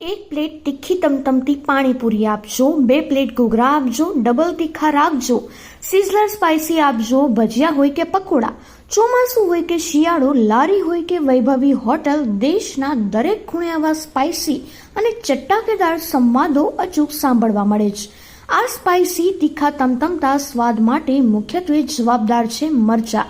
એક પ્લેટ તીખી તમતમતી પાણીપુરી આપજો, બે પ્લેટ ઘૂઘરા આપજો, ડબલ તીખા રાખજો, સિઝલર સ્પાઇસી આપજો, ભજીયા હોય કે પકોડા, ચોમાસું હોય કે શિયાળો, લારી હોય કે વૈભવી હોટલ, દેશના દરેક ખૂણે આવા સ્પાઇસી અને ચટ્ટાકેદાર સંવાદો અચૂક સાંભળવા મળે છે. આ સ્પાઇસી તીખા તમતમતા સ્વાદ માટે મુખ્યત્વે જવાબદાર છે મરચા.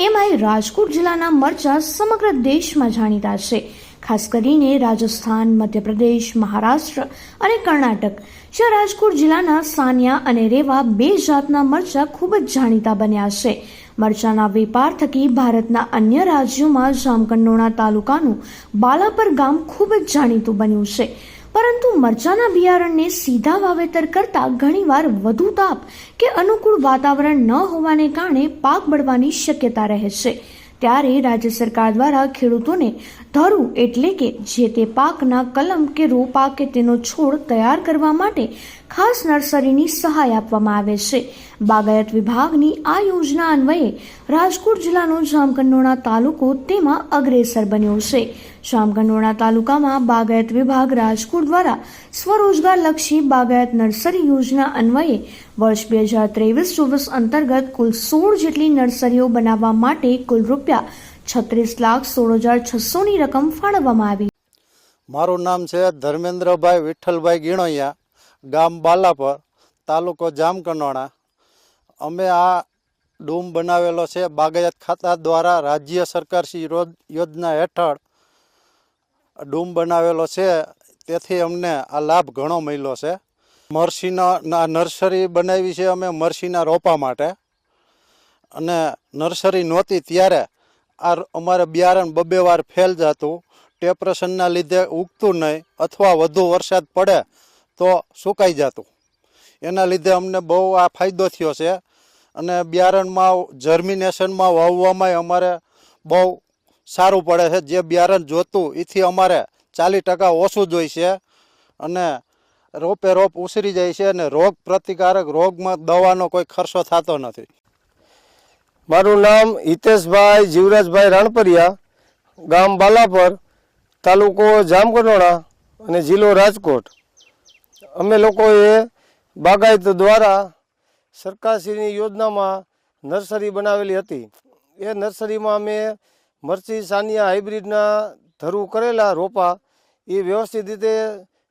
એમાંય રાજકોટ જિલ્લાના મરચા સમગ્ર દેશમાં જાણીતા છે. ખાસ કરીને રાજસ્થાન, મધ્યપ્રદેશ, મહારાષ્ટ્ર અને કર્ણાટક, જ્યાં રાજકોટ જિલ્લાના સાનિયા અને રેવા બે જાતના મરચા ખૂબ જ જાણીતા બન્યા છે. મરચાના વેપાર થકી ભારતના અન્ય રાજ્યોમાં જામકંડોણા તાલુકાનું બાલાપર ગામ ખૂબ જ જાણીતું બન્યું છે. પરંતુ મરચાના બિયારણને સીધા વાવેતર કરતા ઘણીવાર વધુ તાપ કે અનુકૂળ વાતાવરણ ન હોવાને કારણે પાક બળવાની શક્યતા રહે છે. ત્યારે રાજ્ય સરકાર દ્વારા ખેડૂતોને ધરું એટલે કે જે તે પાકના કલમ કે રોપા કે તેનો છોડ તૈયાર કરવા માટે ખાસ નર્સરીની સહાય આપવામાં આવે છે. બાગાયત વિભાગની આ યોજના અન્વયે રાજકોટ જિલ્લાનો જામકંડોણા તાલુકો તેમાં અગ્રેસર બન્યો છે. જામકંડોણા તાલુકામાં બાગાયત વિભાગ રાજકોટ દ્વારા સ્વરોજગારલક્ષી બાગાયત નર્સરી યોજના અન્વયે વર્ષ બે હજાર ત્રેવીસ ચોવીસ અંતર્ગત કુલ સોળ જેટલી નર્સરીઓ બનાવવા માટે કુલ રૂપિયા છત્રીસ લાખ સોળ હજાર છસોની રકમ ફાળવવામાં આવી. મારું નામ છે ધર્મેન્દ્રભાઈ વિઠ્ઠલભાઈ ગીણોયા, ગામ બાલાપર, તાલુકો જામકંડોરણા અમે આ ડૂમ બનાવેલો છે બાગાયત ખાતા દ્વારા રાજ્ય સરકારશ્રી રોજ- યોજના હેઠળ ડૂમ બનાવેલો છે. તેથી અમને આ લાભ ઘણો મળ્યો છે. મરસીના નર્સરી બનાવી છે અમે મરસીના રોપા માટે. અને નર્સરી નહોતી ત્યારે આ અમારે બિયારણ બબે વાર ફેલ જતું, ટેપરેશનના લીધે ઉગતું નહીં અથવા વધુ વરસાદ પડે તો સુકાઈ જતું. એના લીધે અમને બહુ આ ફાયદો થયો છે અને બિયારણમાં જર્મિનેશનમાં વાવવામાં અમારે બહુ સારું પડે છે. જે બિયારણ જોતું એથી અમારે ચાલીસ ટકા ઓછું જોઈ છે અને રોપે રોપ ઉસરી જાય છે અને રોગ પ્રતિકારક રોગમાં દવાનો કોઈ ખર્ચો થતો નથી. મારું નામ હિતેશભાઈ જીવરાજભાઈ રાણપરિયા, ગામ બાલાપર, તાલુકો જામકંડોળા અને જિલ્લો રાજકોટ. અમે લોકોએ બાગાયત દ્વારા સરકારશ્રીની યોજનામાં નર્સરી બનાવેલી હતી. એ નર્સરીમાં અમે મરચી, સાનિયા, હાઇબ્રિડના ધરું કરેલા રોપા એ વ્યવસ્થિત રીતે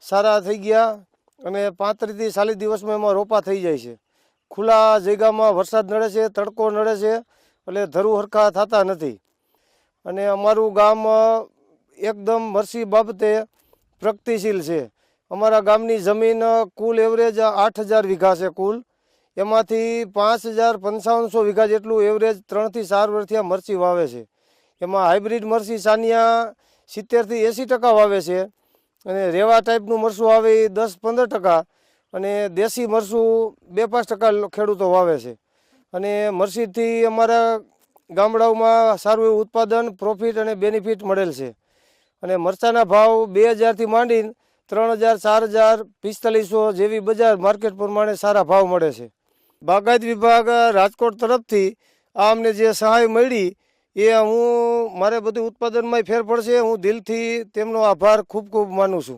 સારા થઈ ગયા અને પાંત્રીસથી ચાલીસ દિવસમાં એમાં રોપા થઈ જાય છે. ખુલ્લા જગ્યામાં વરસાદ નડે છે, તડકો નડે છે, એટલે ધરું હરખા થતા નથી. અને અમારું ગામ એકદમ મરસી બાબતે પ્રગતિશીલ છે. અમારા ગામની જમીન કુલ એવરેજ આઠ હજાર વીઘા છે કુલ. એમાંથી પાંચ હજાર પંચાવનસો વીઘા જેટલું એવરેજ ત્રણથી ચાર વર્ષથી મરચી વાવે છે. એમાં હાઇબ્રિડ મરચી સાનિયા સિત્તેરથી એંસી ટકા વાવે છે. અને રેવા ટાઈપનું મરચું આવે એ દસ પંદર ટકા. અને દેશી મરસું બે પાંચ ટકા ખેડૂતો વાવે છે. અને મરસીથી અમારા ગામડાઓમાં સારું એવું ઉત્પાદન પ્રોફિટ અને બેનિફિટ મળેલ છે. અને મરચાના ભાવ બે હજારથી માંડીને ત્રણ હજાર, ચાર હજાર, પિસ્તાલીસો જેવી બજાર માર્કેટ પ્રમાણે સારા ભાવ મળે છે. બાગાયત વિભાગ, રાજકોટ તરફથી આ અમને જે સહાય મળી, એ હું મારે બધું ઉત્પાદનમાં ફેર પડશે. હું દિલથી તેમનો આભાર ખૂબ ખૂબ માનું છું.